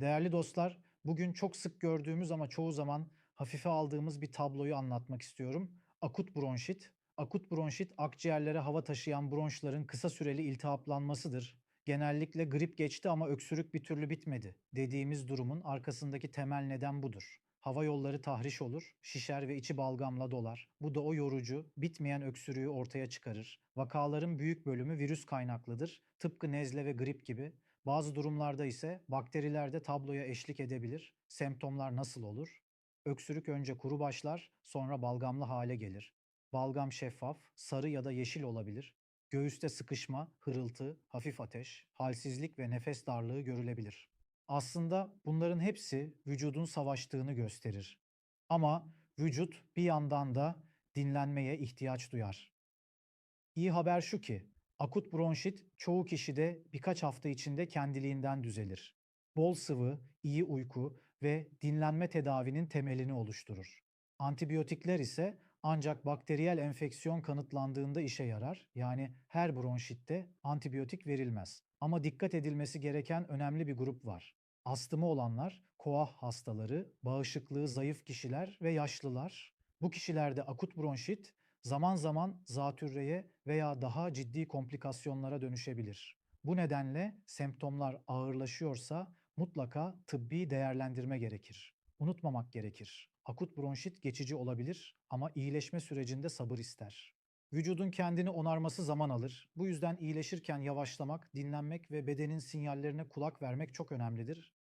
Değerli dostlar, bugün çok sık gördüğümüz ama çoğu zaman hafife aldığımız bir tabloyu anlatmak istiyorum. Akut bronşit. Akut bronşit akciğerlere hava taşıyan bronşların kısa süreli iltihaplanmasıdır. Genellikle grip geçti ama öksürük bir türlü bitmedi dediğimiz durumun arkasındaki temel neden budur. Hava yolları tahriş olur, şişer ve içi balgamla dolar. Bu da o yorucu, bitmeyen öksürüğü ortaya çıkarır. Vakaların büyük bölümü virüs kaynaklıdır. Tıpkı nezle ve grip gibi. Bazı durumlarda ise bakteriler de tabloya eşlik edebilir. Semptomlar nasıl olur? Öksürük önce kuru başlar, sonra balgamlı hale gelir. Balgam şeffaf, sarı ya da yeşil olabilir. Göğüste sıkışma, hırıltı, hafif ateş, halsizlik ve nefes darlığı görülebilir. Aslında bunların hepsi vücudun savaştığını gösterir. Ama vücut bir yandan da dinlenmeye ihtiyaç duyar. İyi haber şu ki, akut bronşit çoğu kişide birkaç hafta içinde kendiliğinden düzelir. Bol sıvı, iyi uyku ve dinlenme tedavinin temelini oluşturur. Antibiyotikler ise ancak bakteriyel enfeksiyon kanıtlandığında işe yarar. Yani her bronşitte antibiyotik verilmez. Ama dikkat edilmesi gereken önemli bir grup var. Astımı olanlar, koah hastaları, bağışıklığı zayıf kişiler ve yaşlılar. Bu kişilerde akut bronşit zaman zaman zatürreye veya daha ciddi komplikasyonlara dönüşebilir. Bu nedenle semptomlar ağırlaşıyorsa mutlaka tıbbi değerlendirme gerekir. Unutmamak gerekir. Akut bronşit geçici olabilir ama iyileşme sürecinde sabır ister. Vücudun kendini onarması zaman alır. Bu yüzden iyileşirken yavaşlamak, dinlenmek ve bedenin sinyallerine kulak vermek çok önemlidir.